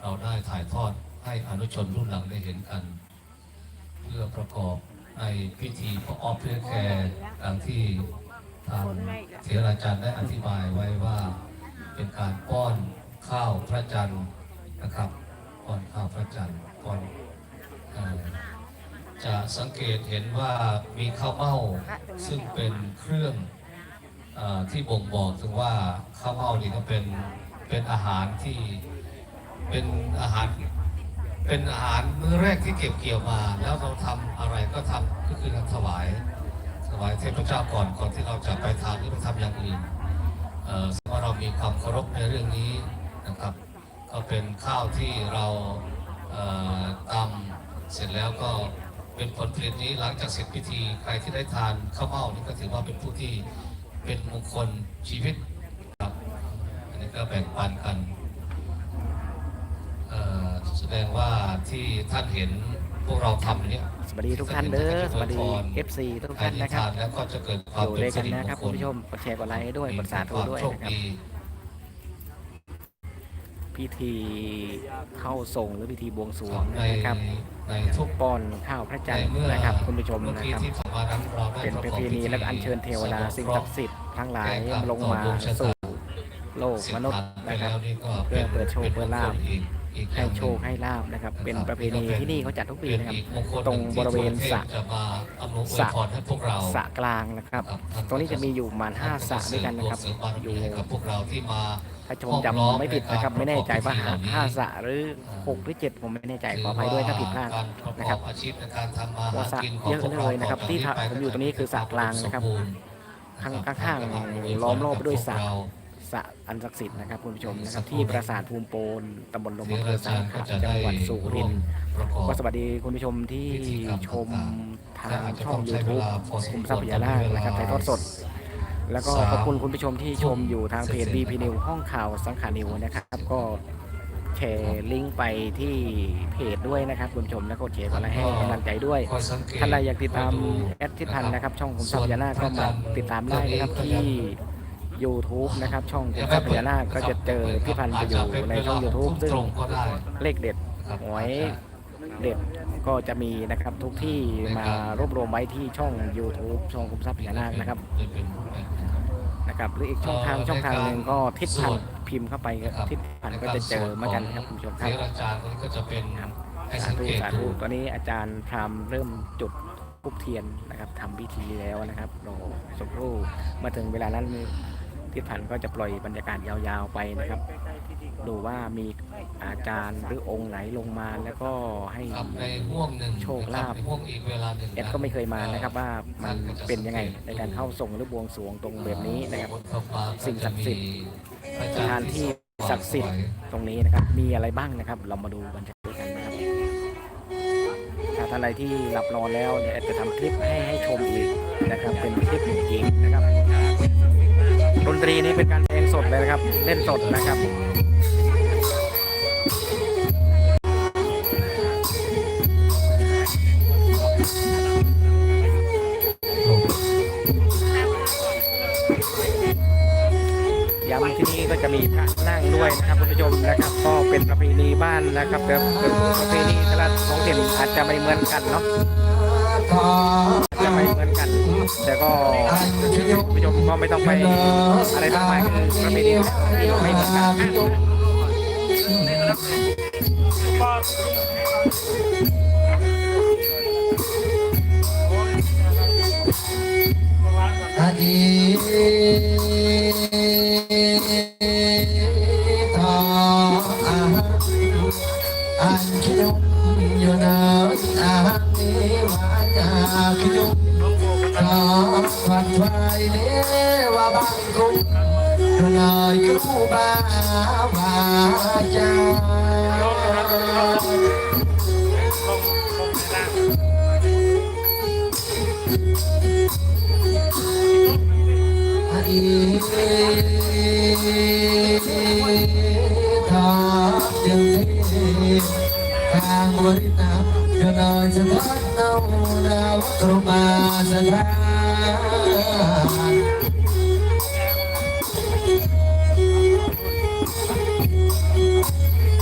เราได้ถ่ายทอดให้อนุชนรุ่นหลังได้เห็นกัน เพื่อประกอบในพิธีพระออฟเพื่อแคร์ดังที่ทางเถราจารย์ได้อธิบายไว้ว่าเป็นการป้อนข้าวพระจันทร์นะครับป้อนข้าวพระจันทร์ป้อนจะสังเกตเห็นว่ามีข้าวเม่าซึ่งเป็นเครื่องเอ่อที่บ่งบอกถึงว่าข้าวเม่านี่ก็เป็นเป็นอาหารที่ เป็นอาหาร เป็นอาหารมื้อแรกที่เก็บเกี่ยวมา แล้วเราทำอะไรก็ทำก็คือการถวายถวายเทพเจ้าก่อนก่อนที่เราจะไปทำหรือไปทำอย่างอื่นเอ่อซึ่งว่าเรามีความเคารพในเรื่องนี้นะครับ ก็เป็นข้าวที่เราเอ่อตำเสร็จแล้วก็เป็นผลผลิตนี้หลังจากเสร็จพิธีใครที่ได้ทานข้าวเม่านี่ก็ถือว่าเป็นผู้ที่เป็นมงคลชีวิตครับอันนี้ก็แบ่งปันกันเอ่อแสดงว่า ที่ท่านเห็นพวกเราทำเนี่ยสวัสดีทุกท่านเด้อสวัสดี FC ทุกใครท่านที่นะครับทานแล้วก็จะเกิดความอยู่เป็นด้วยสิกันริมนะงครับคคุณลผู้ชมกดแชร์กดไลค์ให้ด้วยกดสาธุด้วยมีความโชคนะครับดีพิธีเข้าทรงหรือพิธีบวงสรวงในนะครับในทุกป้อนข้าวพระจันทในร์เมื่อนะครับคุณผู้ชมเมื่อนะกี้ครับที่ผ่านมานั้นเราได้เป็นประเพณีและก็อัญเชิญเทวดาสิ่งศักดิ์สิทธิ์ทั้งหลายลงมาสู่โลกมนุษย์ไปนะครัแล้บวนี่ก็เพื่อเปิดโชคเปิดลาภอีกอีกอ ให้ย่างนึ่งโชคให้ลาบนะครับ เป็นประเพณีที่นี่เขาจัดทุกปีนะครับเป็นอีกมงคลตรงบริเวณสระที่ทั่วประเทศจะมาอำนวยอวยสระพรให้พวกเราสระกลางนะครับ ตรงนี้จะมีอยู่ประมาณห้าสระด้วยกันนะครับเสริมบารอยู่มีให้กับพวกเราที่มาถ้าชมจำไม่ผิดนะครับ ไม่แน่ใจว่าหาห้าสระหรือหกหรือเจ็ดผมไม่แน่ใจขออภัยด้วยถ้าผิดพลาดการปนะระคกรัอบบอาชีพในการทำมาว่าหาสระกินของเยอะพวกเราเลยนะครับต่อที่จากผมอยู่ตรงนี้คือสระกลางนะครับสมบูรณ์ข้างข้างๆล้อมรอบไปด้วยสระ สระอันศักดิ์สิทธิ์นะครับคุณผู้ชมนะครับที่ปราสาทภูมิโปนตำบลลมเทอำเภราอสัจางรย์ขก็ะจะจัได้งหวัดสุรินทร์ประกอบก็สวัสดีคุณผู้ชมที่พิธีกรรมชมต่างทางอาจจะช่อต้งองใช้ YouTube เวลาพอสมควรคุมทรัพยานาคนะครับถ่ายทอดสด แล้วก็ขอบคุณคุณผู้ชมที่ชมอยู่ทางเพจ BP New ห้องข่าวสังขานิวนะครับก็แชร์ลิงก์ไปที่เพจด้วยนะครับคุณผู้ชมแล้วก็แชร์กันให้กำลังใจด้วยคอยสังเกตท่านใดอยากติดตามคอยดูแอดทิพันธ์นะครับ ช่องขุมทรัพย์พญานาคก็มาติดตามได้นะครับที่ YouTube นะครับ ช่องขุมทรัพย์พญานาคก็จะเจอพี่พันธ์จะอยู่ในช่อง YouTube ซึ่งตรงก็ได้เลขเด็ดครับหวยเด็ดก็จะมีนะครับทุกที่มารวบรวมไว้ที่ช่อง YouTube ช่องขุมทรัพย์พญานาคนะครับนะครับหรืออีกช่องทางช่องทางหนึ่งก็ทิศพันธ์พิมพ์เข้าไปครับทิศพันธ์ก็จะเจอเหมือนกันนะครับคุณผู้ชมคเทรับราจารย์นี่ก็จะเป็นครับให้สาสังธุเกตสาดูธุตอนนี้อาจารย์พราหมณ์เริ่มจุดพุกเทียนนะครับทำพิธีแล้วนะครับรอสักครู่มาถึงเวลานั้น ทิศพันธ์ก็จะปล่อยบรรยากาศยาวๆไปนะครับ ดูว่ามีอาจารย์หรือองค์ไหนลงมาแล้วก็ให้ครับในห่วงหนึ่งโชคลาภในห่วงอีกเวลาหนึ่งเอ็ดก็ไม่เคยมานะครับว่ามันเป็นยังไงในการเข้าทรงหรือบวงสรวงตรงแบบนี้นะครับ สิ่งศักดิ์สิทธิ์สถานที่ศักดิ์สิทธิ์ตรงนี้นะครับ มีอะไรบ้างนะครับ เรามาดูกันด้วยกันนะครับถ้าท่านใดที่หลับนอนแล้วเนี่ยจะทำคลิปให้ให้ชมอีกนะครับ เป็นคลิปจริงๆนะครับ ดนตรีนี้เป็นการเพลงสดเลยนะครับ เล่นสดนะครับ ย้ำที่นี่ก็จะมีพระนั่งด้วยนะครับคุณผู้ชมนะครับ ก็เป็นประเพณีบ้านนะครับแต่แต่ประเพณีแต่ละท้องถิ่นอาจจะไม่เหมือนกันเนาะ แต่ก็คุณผู้ชมก็ไม่ต้องไปอะไรมากมายคือประเพณีที่ไม่เหมือนกันอดีตาอาอันคิยมอยู่นาอานิมาจาคิยมตาฟันไฟเนว่าบาง กุนายกูบาวาจาอีทาจึงที่ทางบริ ณามจะนอนจะพักเอาดาวกรุมาสถา